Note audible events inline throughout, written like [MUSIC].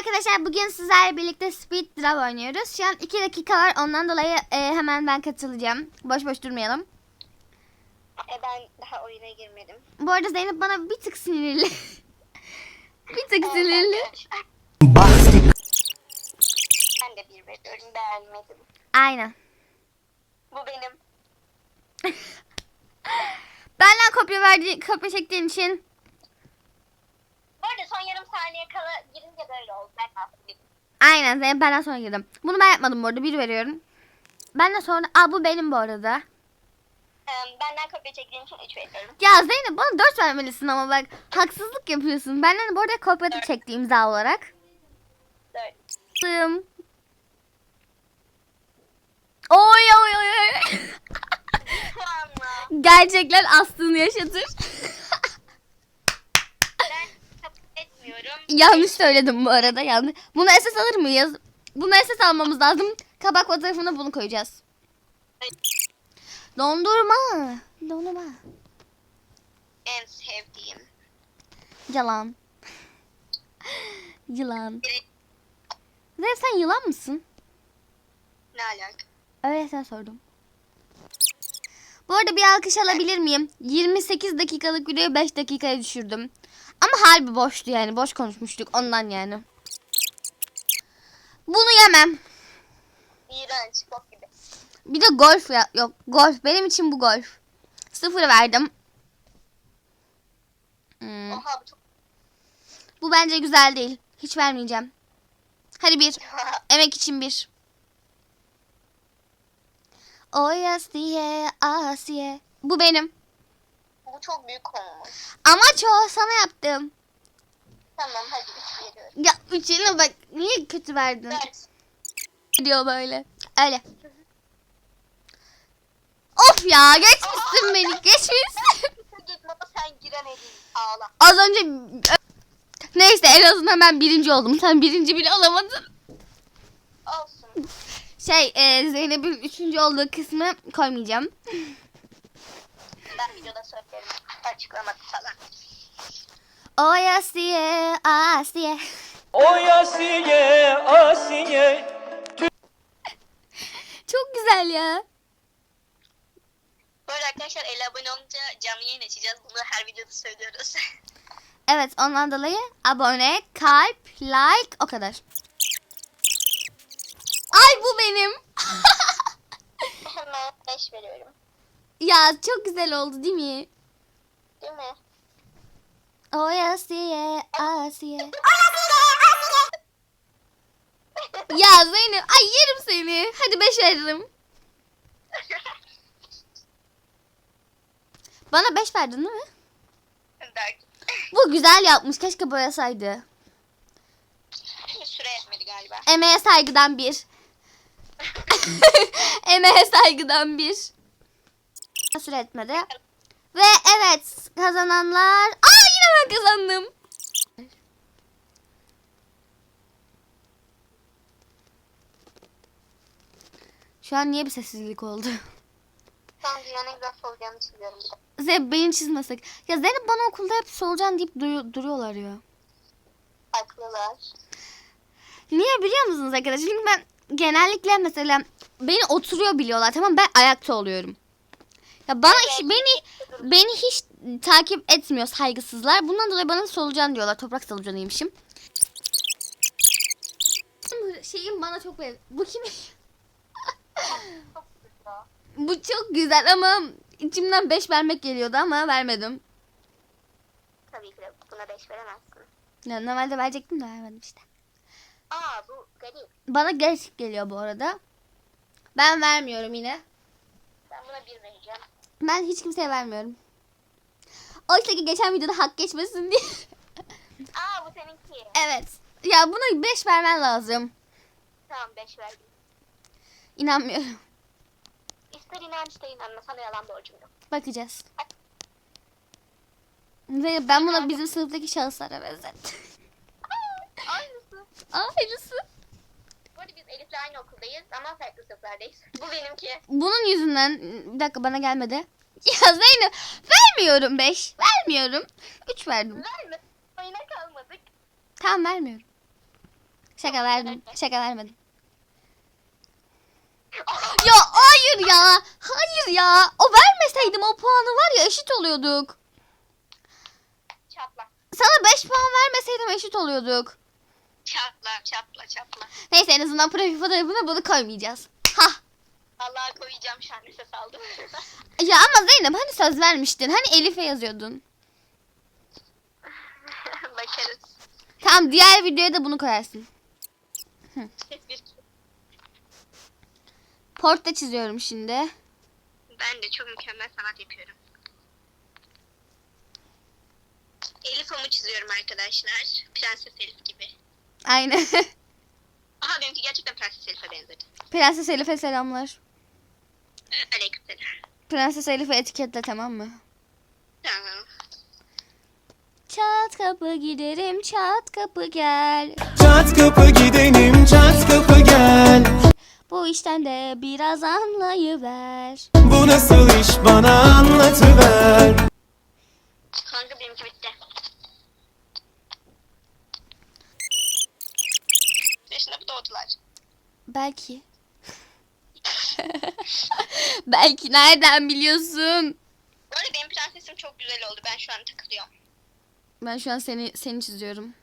arkadaşlar bugün sizlerle birlikte Speed Draw oynuyoruz. Şu an 2 dakika var ondan dolayı e, hemen ben katılacağım. Boş boş durmayalım. E ben daha oyuna girmedim. Bu arada Zeynep bana bir tık sinirli. [LAUGHS] bir tık sinirli. Bastık. Ben de bir veriyorum beğenmedim. Aynen. Bu benim. Benden kopya verdi, kopya çektiğin için Bu arada son yarım saniye kala böyle oldu. Ben aslında aynen Zeynep benden sonra girdim. Bunu ben yapmadım bu arada bir veriyorum. Benden sonra aa bu benim bu arada. Benden kopya çektiğim için 3 veriyorum. Ya Zeynep bana 4 vermelisin ama bak haksızlık yapıyorsun. Benden bu arada kopya da çekti imza olarak. 4. Tım. Oy oy oy oy. Gerçekler aslını yaşatır. Yanlış söyledim bu arada. Yanlış. Bunu esas alır mıyız? Bunu esas almamız lazım. Kabak fotoğrafına bunu koyacağız. Dondurma. Dondurma. En sevdiğim. Yalan. [LAUGHS] Yılan. Zeynep sen yılan mısın? Ne alaka? Öyle sen sordum. Bu arada bir alkış alabilir miyim? 28 dakikalık videoyu 5 dakikaya düşürdüm. Ama harbi boştu yani. Boş konuşmuştuk ondan yani. Bunu yemem. İğrenç. Bok gibi. Bir de golf ya. Yok golf. Benim için bu golf. Sıfır verdim. Hmm. Oha bu çok... Bu bence güzel değil. Hiç vermeyeceğim. Hadi bir. [LAUGHS] Emek için bir. O Asiye, Asiye. Bu benim. Bu çok büyük konmuş. Ama çoğu sana yaptım. Tamam hadi 3 veriyorum. Ya üçüne bak. Niye kötü verdin? 4. Diyor böyle. Öyle. Of ya geçmişsin beni. Geçmişsin. [LAUGHS] Git baba sen giren edin. Ağla. Az önce... Neyse en azından ben birinci oldum. Sen birinci bile olamadın. Olsun. Şey e, Zeynep'in üçüncü olduğu kısmı koymayacağım. Videoda söylerim. Açıklamadı falan. O Asiye, Asiye. Oy Asiye, Asiye. [LAUGHS] Çok güzel ya. Arada arkadaşlar 50 abone olunca canlı yayın açacağız. Bunu her videoda söylüyoruz. [LAUGHS] Evet ondan dolayı abone, kalp, like o kadar. Ay bu benim. [LAUGHS] Hemen 5 veriyorum. Ya çok güzel oldu değil mi? Değil mi? O Asiye, Asiye. ya Zeynep ay yerim seni. Hadi beş veririm. Bana beş verdin değil mi? Bu güzel yapmış. Keşke boyasaydı. Süre yetmedi galiba. Emeğe saygıdan bir. [LAUGHS] [LAUGHS] Emeğe saygıdan bir. Süre etmedi. Ve evet kazananlar. Aa yine ben kazandım. Şu an niye bir sessizlik oldu? Tam dünyanın en güzel solucanını çiziyorum. bir de. Zeynep beni çizmesek. Ya Zeynep bana okulda hep solucan deyip duyu- duruyorlar ya. Haklılar. Niye biliyor musunuz arkadaşlar? Çünkü ben genellikle mesela beni oturuyor biliyorlar tamam ben ayakta oluyorum. Ya bana hiç, beni beni hiç takip etmiyor saygısızlar. Bundan dolayı bana solucan diyorlar. Toprak solucanıymışım. Bu Şeyim bana çok beğen. Bu kim? Çok güzel. Bu çok güzel ama içimden 5 vermek geliyordu ama vermedim. Tabii ki de buna 5 veremezsin. Ya, normalde verecektim de vermedim işte. Aa bu garip. Bana gerçek geliyor bu arada. Ben vermiyorum yine. Ben buna 1 vereceğim. Ben hiç kimseye vermiyorum. Oysa ki geçen videoda hak geçmesin diye. [LAUGHS] Aa bu seninki. evet. Ya buna 5 vermen lazım. Tamam 5 verdim. İnanmıyorum. İster inan ister inanma sana yalan borcum yok. Bakacağız. Ve ben buna bizim sınıftaki şahıslara benzettim. Aynısı. [LAUGHS] Aynısı. Bu arada biz Elif'le aynı okuldayız ama farklı sınıflardayız. [LAUGHS] Bu benimki. Bunun yüzünden bir dakika bana gelmedi. [LAUGHS] Ya Zeynep vermiyorum 5. Vermiyorum. 3 verdim. Verme. Oyuna kalmadık. Tamam vermiyorum. Şaka verdim. Şaka vermedim. [GASPS] Ya hayır ya. Hayır ya. O vermeseydim o puanı var ya eşit oluyorduk. Çatla. Sana 5 puan vermeseydim eşit oluyorduk. Çatla çatla çatla. Neyse en azından profil fotoğrafına bunu koymayacağız. Ha. Vallahi koyacağım şu an nefes aldım. [LAUGHS] Ya ama Zeynep hani söz vermiştin. Hani Elif'e yazıyordun. [LAUGHS] Bakarız. Tamam diğer videoya da bunu koyarsın. Bir- Porta çiziyorum şimdi. Ben de çok mükemmel sanat yapıyorum. Elif Hom'u çiziyorum arkadaşlar. Prenses Elif gibi. Aynen. [LAUGHS] Aha benimki gerçekten Prenses Elif'e benzedi. Prenses Elif'e selamlar. Aleykümselam. Prenses Elif'e etiketle tamam mı? Tamam. Çat kapı giderim çat kapı gel. Çat kapı gidelim çat kapı gel Bu işten de biraz anlayıver. Bu nasıl iş bana anlatıver Kanka benimki bitti. Yaşında bu doğdular. Belki. [LAUGHS] Belki nereden biliyorsun? Bu arada benim prensesim çok güzel oldu. Ben şu an takılıyorum. Ben şu an seni seni çiziyorum.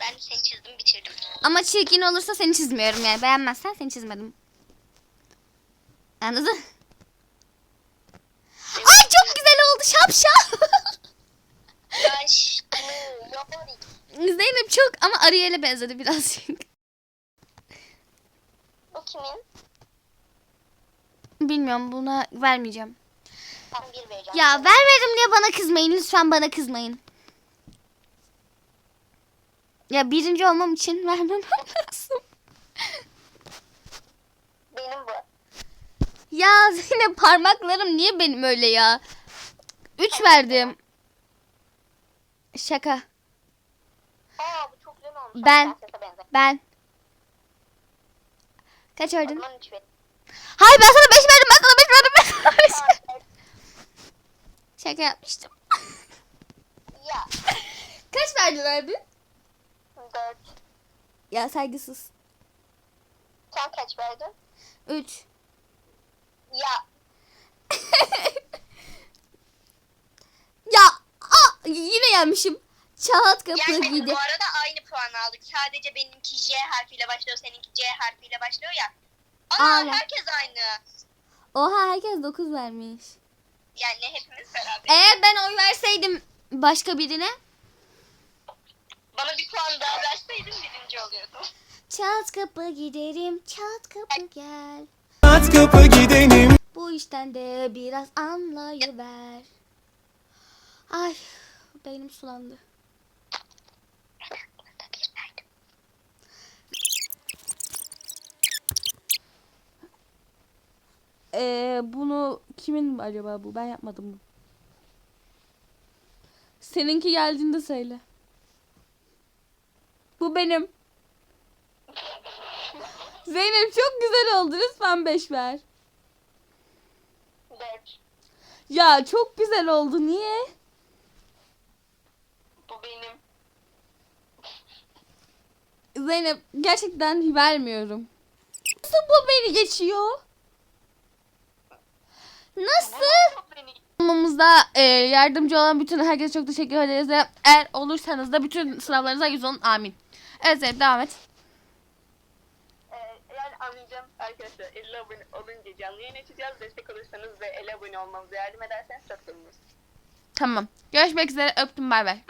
Ben seni çizdim bitirdim. Ama çirkin olursa seni çizmiyorum yani. Beğenmezsen seni çizmedim. Anladın? Ay çok güzel oldu şapşal. [LAUGHS] Zeynep çok ama Ariel'e benzedi birazcık. Kimin? Bilmiyorum buna vermeyeceğim. Ben bir vereceğim. Ya vermedim diye bana kızmayın. Lütfen bana kızmayın. Ya birinci olmam için [LAUGHS] vermem lazım. Benim bu. Ya Zeynep parmaklarım niye benim öyle ya? Üç verdim. Şaka. Aa bu çok güzel olmuş. Ben-. Ben. Kaç verdin? Hayır ben sana beş verdim. Ben sana beş verdim. Ben sana beş verdim. Şaka yapmıştım. Ya. [LAUGHS] Kaç verdin abi? Dört. Ya saygısız. Sen kaç verdin? Üç. Ya. [LAUGHS] Ya aa, yine yenmişim. Çat kapı Yani gidi. bu arada aynı puan aldık. Sadece benimki J harfiyle başlıyor, seninki C harfiyle başlıyor ya. Ana Aynen. herkes aynı. Oha herkes 9 vermiş. Yani hepimiz beraber. Eğer ben oy verseydim başka birine Bana bir puan daha verseydin birinci oluyordum. çat kapı giderim çat kapı gel. Çat kapı gidelim Bu işten de biraz anlayıver. Ay beynim sulandı. Burada bir verdim. Ee, bunu kimin acaba bu? Ben yapmadım bu. Seninki geldiğinde söyle. Bu benim. [LAUGHS] Zeynep çok güzel oldu. Lütfen 5 ver. Dört. Ya çok güzel oldu. Niye? Bu benim. Zeynep gerçekten vermiyorum. Nasıl bu beni geçiyor? Nasıl? Olmamızda e, yardımcı olan bütün herkese çok teşekkür ederiz. Eğer olursanız da bütün sınavlarınıza yüz olun. Amin. Evet Zeynep devam et. Ee, yani anlayacağım arkadaşlar 50 abone olunca canlı yayın açacağız. Destek olursanız ve 50 abone olmamıza yardım ederseniz çok seviniriz. Tamam. Görüşmek üzere. Öptüm. Bay bay.